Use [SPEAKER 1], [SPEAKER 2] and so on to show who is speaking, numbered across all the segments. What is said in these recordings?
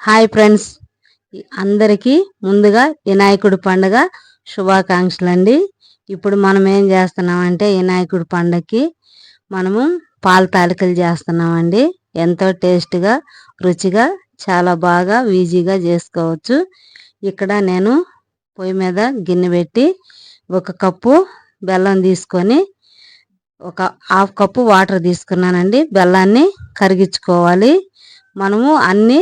[SPEAKER 1] Hi friends. అందరికీ ముందుగా వినాయకుడి పండుగ శుభాకాంక్షలు అండి ఇప్పుడు మనం ఏం చేస్తున్నామంటే వినాయకుడి పండుగకి మనము పాల తాలికలు చేస్తున్నామండి. ఎంతో టేస్ట్గా రుచిగా చాలా బాగా ఈజీగా చేసుకోవచ్చు. ఇక్కడ నేను పొయ్యి మీద గిన్నె పెట్టి ఒక కప్పు బెల్లం తీసుకొని ఒక హాఫ్ కప్పు వాటర్ తీసుకున్నానండి. బెల్లాన్ని కరిగించుకోవాలి. మనము అన్నీ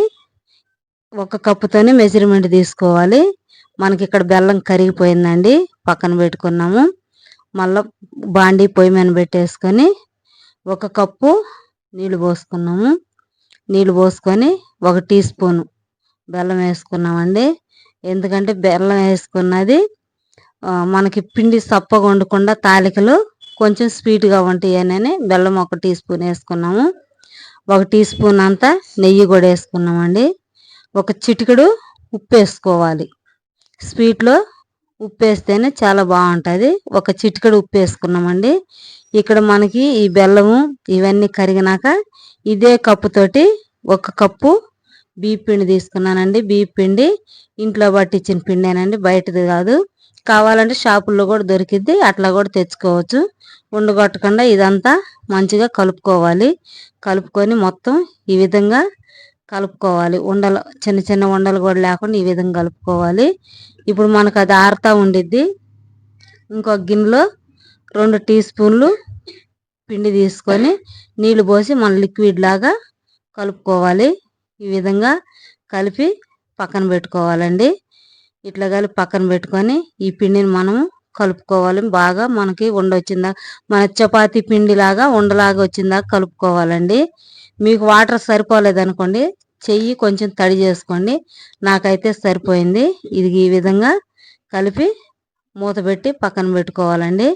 [SPEAKER 1] ఒక కప్పుతోనే మెజర్మెంట్ తీసుకోవాలి. మనకి ఇక్కడ బెల్లం కరిగిపోయిందండి. పక్కన పెట్టుకున్నాము. మళ్ళీ బాండీ పొయ్యి మీద పెట్టేసుకొని ఒక కప్పు నీళ్ళు పోసుకున్నాము. నీళ్ళు పోసుకొని ఒక టీ స్పూన్ బెల్లం వేసుకున్నామండి. ఎందుకంటే బెల్లం వేసుకున్నది మనకి పిండి సప్పగా వండకుండా తాలికలు కొంచెం స్వీట్గా ఉంటాయని బెల్లం ఒక టీ స్పూన్ వేసుకున్నాము. ఒక టీ స్పూన్ అంతా నెయ్యి కూడా వేసుకున్నామండి. ఒక చిటికెడు ఉప్పు వేసుకోవాలి స్వీట్లో ఉప్పు వేస్తేనే చాలా బాగుంటుంది. ఒక చిటికెడు ఉప్పు వేసుకున్నామండి ఇక్కడ మనకి ఈ బెల్లము ఇవన్నీ కరిగినాక ఇదే కప్పుతోటి ఒక కప్పు బియ్య పిండి తీసుకున్నానండి. బియ్య పిండి ఇంట్లో పట్టించిన పిండేనండి. బయటది కాదు. కావాలంటే షాపుల్లో కూడా దొరికిద్ది. అట్లా కూడా తెచ్చుకోవచ్చు. ఉండగొట్టకుండా ఇదంతా మంచిగా కలుపుకోవాలి. కలుపుకొని మొత్తం ఈ విధంగా కలుపుకోవాలి. ఉండలు చిన్న చిన్న ఉండలు కూడా లేకుండా ఈ విధంగా కలుపుకోవాలి. ఇప్పుడు మనకు అది ఆరుతా ఉండిద్ది. ఇంకొక గిన్నెలో రెండు టీ స్పూన్లు పిండి తీసుకొని నీళ్ళు పోసి మన లిక్విడ్ లాగా కలుపుకోవాలి. ఈ విధంగా కలిపి పక్కన పెట్టుకోవాలండి. ఇట్లా కలిపి పక్కన పెట్టుకొని ఈ పిండిని మనము కలుపుకోవాలి. బాగా మనకి ఉండొచ్చిందా మన చపాతీ పిండిలాగా ఉండలాగా వచ్చిందా కలుపుకోవాలండి. మీకు వాటర్ సరిపోలేదనుకోండి చెయ్యి కొంచెం తడి చేసుకోండి. నాకైతే సరిపోయింది. ఇది ఈ విధంగా కలిపి మూత పెట్టి పక్కన పెట్టుకోవాలండి.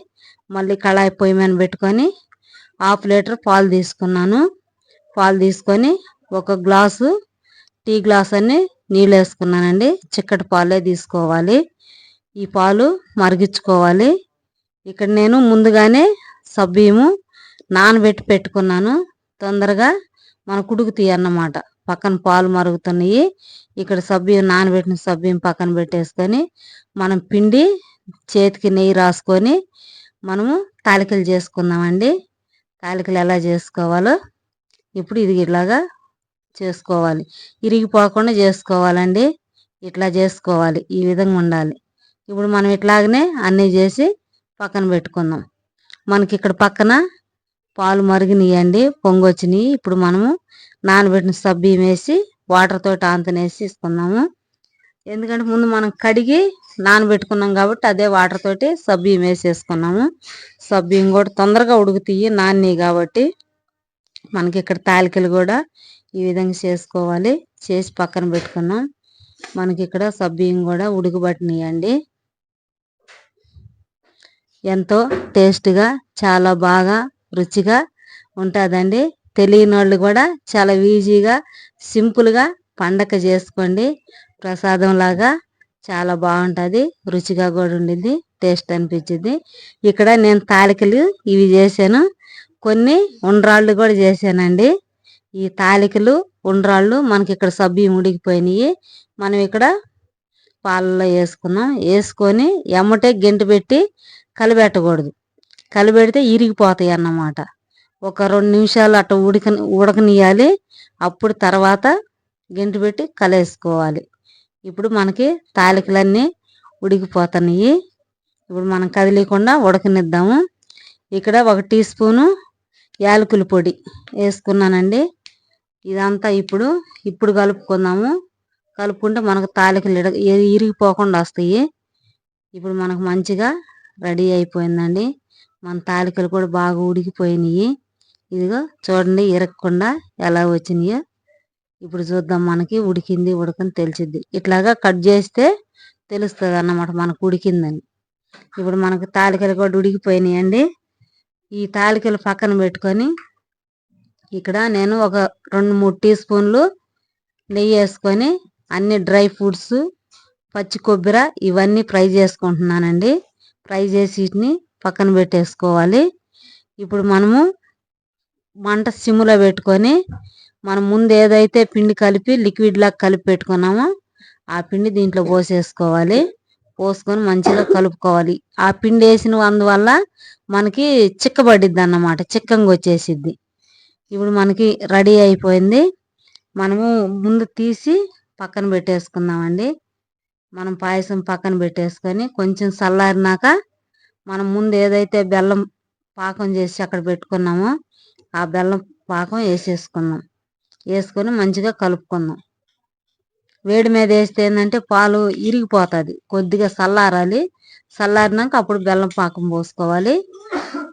[SPEAKER 1] మళ్ళీ కళాయి పొయ్యి మీద పెట్టుకొని హాఫ్ లీటర్ పాలు తీసుకున్నాను. పాలు తీసుకొని ఒక గ్లాసు టీ గ్లాస్ అన్ని నీళ్ళు వేసుకున్నానండి. చిక్కటి పాలే తీసుకోవాలి. ఈ పాలు మరిగించుకోవాలి. ఇక్కడ నేను ముందుగానే సబ్బీము నానబెట్టి పెట్టుకున్నాను. తొందరగా మన కుడుకుతాయి అన్నమాట. పక్కన పాలు మరుగుతున్నాయి. ఇక్కడ సభ్యం నానబెట్టిన సభ్యం పక్కన పెట్టేసుకొని మనం పిండి చేతికి నెయ్యి రాసుకొని మనము తాలికలు చేసుకుందామండి. తాలికలు ఎలా చేసుకోవాలో ఇప్పుడు ఇది ఇలాగా చేసుకోవాలి. ఇరిగిపోకుండా చేసుకోవాలండి. ఇట్లా చేసుకోవాలి. ఈ విధంగా ఉండాలి. ఇప్పుడు మనం ఇట్లాగనే అన్నీ చేసి పక్కన పెట్టుకుందాం. మనకి ఇక్కడ పక్కన పాలు మరిగినాయండి పొంగొచ్చినాయి. ఇప్పుడు మనము నానబెట్టిన సబ్బియం వేసి వాటర్ తోటి ఆంతనేసి ఇస్తున్నాము ఎందుకంటే ముందు మనం కడిగి నానబెట్టుకున్నాం కాబట్టి అదే వాటర్ తోటి సబ్బియం వేసేసుకున్నాము. సబ్బియం కూడా తొందరగా ఉడుకుతాయి నాన్ని కాబట్టి మనకి ఇక్కడ తాలికలు కూడా ఈ విధంగా చేసుకోవాలి. చేసి పక్కన పెట్టుకున్నాం. మనకి ఇక్కడ సబ్బియ్యం కూడా ఉడుకుబట్టినాయండి. ఎంతో టేస్ట్గా చాలా బాగా రుచిగా ఉంటుందండి. తెలియని వాళ్ళు కూడా చాలా ఈజీగా సింపుల్గా పండగ చేసుకోండి. ప్రసాదం లాగా చాలా బాగుంటుంది. రుచిగా కూడా ఉండింది టేస్ట్ అనిపించింది ఇక్కడ నేను తాలికలు ఇవి చేశాను. కొన్ని ఉండ్రాళ్ళు కూడా చేశానండి. ఈ తాలికలు ఉండ్రాళ్ళు మనకి ఇక్కడ సబ్బియం ఉడికిపోయినాయి మనం ఇక్కడ పాలలో వేసుకున్నాం. వేసుకొని ఎమ్మటే గెంటు పెట్టి కలిపెట్టకూడదు కలిపెడితే ఇరిగిపోతాయి అన్నమాట. ఒక రెండు నిమిషాలు అట్ట ఉడక ఉడకనియాలి అప్పుడు తర్వాత గెంటు పెట్టి కలేసుకోవాలి. ఇప్పుడు మనకి తాలికలన్నీ ఉడికిపోతున్నాయి. ఇప్పుడు మనం కదిలేకుండా ఉడకనిద్దాము. ఇక్కడ ఒక టీ స్పూను యాలకుల పొడి వేసుకున్నానండి. ఇదంతా ఇప్పుడు ఇప్పుడు కలుపుకుందాము. కలుపుకుంటే మనకు తాలికలు ఇరిగిపోకుండా వస్తాయి. ఇప్పుడు మనకు మంచిగా రెడీ అయిపోయిందండి. మన తాలికలు కూడా బాగా ఉడికిపోయినాయి. ఇదిగో చూడండి ఇరగకుండా ఎలా వచ్చినాయో. ఇప్పుడు చూద్దాం మనకి ఉడికింది ఉడకని తెలిసిద్ది. ఇట్లాగా కట్ చేస్తే తెలుస్తుంది అన్నమాట మనకు ఉడికిందని. ఇప్పుడు మనకు తాలికలు కూడా ఉడికిపోయినాయండి. ఈ తాలికలు పక్కన పెట్టుకొని ఇక్కడ నేను ఒక రెండు మూడు టీ స్పూన్లు నెయ్యి వేసుకొని అన్ని డ్రై ఫ్రూట్స్ పచ్చి కొబ్బరి ఇవన్నీ ఫ్రై చేసుకుంటున్నానండి. ఫ్రై చేసి పక్కన పెట్టేసుకోవాలి. ఇప్పుడు మనము మంట సిమ్లో పెట్టుకొని మనం ముందు ఏదైతే పిండి కలిపి లిక్విడ్ లాగా కలిపి పెట్టుకున్నామో ఆ పిండి దీంట్లో పోసేసుకోవాలి. పోసుకొని మంచిగా కలుపుకోవాలి. ఆ పిండి వేసిన అందువల్ల మనకి చిక్కబడిద్ది అన్నమాట. చిక్కంగా వచ్చేసిద్ది. ఇప్పుడు మనకి రెడీ అయిపోయింది. మనము ముందు తీసి పక్కన పెట్టేసుకుందామండి. మనం పాయసం పక్కన పెట్టేసుకొని కొంచెం చల్లారినాక మనం ముందు ఏదైతే బెల్లం పాకం చేసి అక్కడ పెట్టుకున్నామో ఆ బెల్లం పాకం వేసేసుకున్నాం. వేసుకొని మంచిగా కలుపుకుందాం వేడి మీద వేస్తే ఏంటంటే పాలు ఇరిగిపోతుంది. కొద్దిగా చల్లారాలి. చల్లారినాక అప్పుడు బెల్లం పాకం పోసుకోవాలి.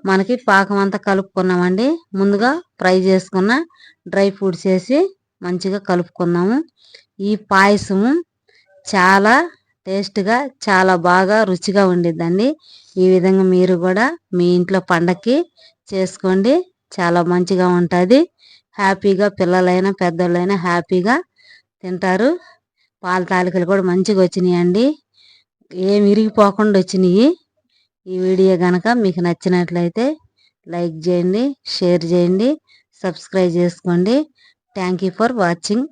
[SPEAKER 1] మనకి పాకం అంతా కలుపుకున్నామండి. ముందుగా ఫ్రై చేసుకున్న డ్రై ఫ్రూట్స్ వేసి మంచిగా కలుపుకుందాము ఈ పాయసము చాలా టేస్ట్గా చాలా బాగా రుచిగా ఉండిద్దండి. ఈ విధంగా మీరు కూడా మీ ఇంట్లో పండక్కి చేసుకోండి. చాలా మంచిగా ఉంటుంది. హ్యాపీగా పిల్లలైనా పెద్దోళ్ళైనా హ్యాపీగా తింటారు. పాల తాలికలు కూడా మంచిగా వచ్చినాయండి. ఏమి ఇరిగిపోకుండా వచ్చినాయి. ఈ వీడియో కనుక మీకు నచ్చినట్లయితే లైక్ చేయండి షేర్ చేయండి సబ్స్క్రైబ్ చేసుకోండి. Thank you for watching.